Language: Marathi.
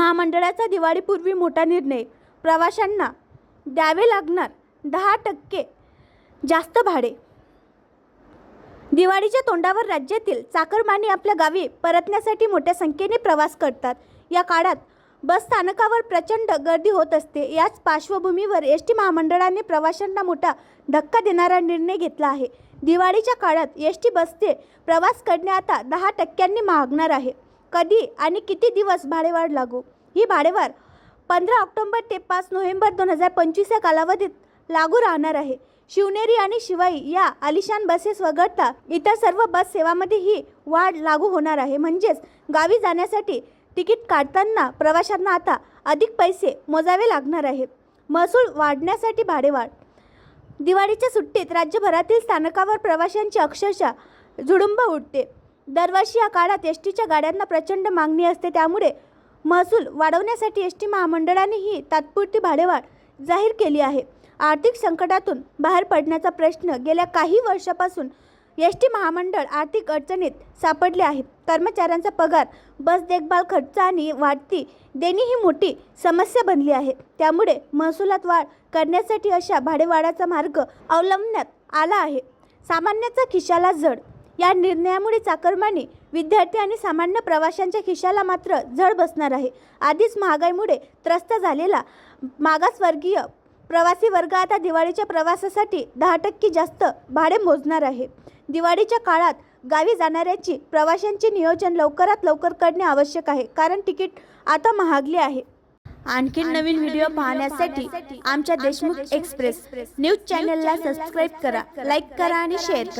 महामंडळाचा दिवाळीपूर्वी मोठा निर्णय. प्रवाशांना द्यावे लागणार दहा टक्के जास्त भाडे. दिवाळीच्या तोंडावर राज्यातील चाकरमानी आपल्या गावी परतण्यासाठी मोठ्या संख्येने प्रवास करतात. या काळात बस स्थानकावर प्रचंड गर्दी होत असते. याच पार्श्वभूमीवर एस टी महामंडळाने प्रवाशांना मोठा धक्का देणारा निर्णय घेतला आहे. दिवाळीच्या काळात एस टी बसचे प्रवास करणे आता दहा टक्क्यांनी महागणार आहे. कधी आणि किती दिवस भाडेवाढ लागू? ही भाडेवाढ पंधरा ऑक्टोंबर ते पाच नोव्हेंबर दोन हजार पंचवीस या कालावधीत लागू राहणार आहे. शिवनेरी आणि शिवाई या आलिशान बसेस वगळता इतर सर्व बस सेवामध्ये ही वाढ लागू होणार आहे. म्हणजेच गावी जाण्यासाठी तिकीट काढताना प्रवाशांना आता अधिक पैसे मोजावे लागणार आहे. महसूल वाढण्यासाठी भाडेवाढ. दिवाळीच्या सुट्टीत राज्यभरातील स्थानकावर प्रवाशांची अक्षरशः झुडुंब उडते. दरवर्षी या काळात एस टीच्या गाड्यांना प्रचंड मागणी असते. त्यामुळे महसूल वाढवण्यासाठी एस टी महामंडळाने ही तात्पुरती भाडेवाढ जाहीर केली आहे. आर्थिक संकटातून बाहेर पडण्याचा प्रश्न गेल्या काही वर्षापासून एस टी महामंडळ आर्थिक अडचणीत सापडले आहे. कर्मचाऱ्यांचा पगार बस देखभाल खर्च आणि वाढती देणी ही मोठी समस्या बनली आहे. त्यामुळे महसुलात वाढ करण्यासाठी अशा भाडेवाढाचा मार्ग अवलंबण्यात आला आहे. सामान्याचा खिशाला जड या निर्णयामुळे चाकरमानी विद्यार्थी आणि सामान्य प्रवाशांच्या खिशाला मात्र जड बसणार आहे. आधीच महागाईमुळे त्रस्त झालेला मागासवर्गीय प्रवासी वर्ग आता दिवाळीच्या प्रवासासाठी दहा टक्के जास्त भाडे मोजणार आहे. दिवाळीच्या काळात गावी जाणाऱ्याची प्रवाशांचे नियोजन लवकरात लवकर करणे आवश्यक आहे कारण तिकीट आता महागले आहे. आणखी नवीन व्हिडिओ पाहण्यासाठी आमच्या देशमुख एक्सप्रेस न्यूज चॅनलला सबस्क्राईब करा लाईक करा आणि शेअर करा.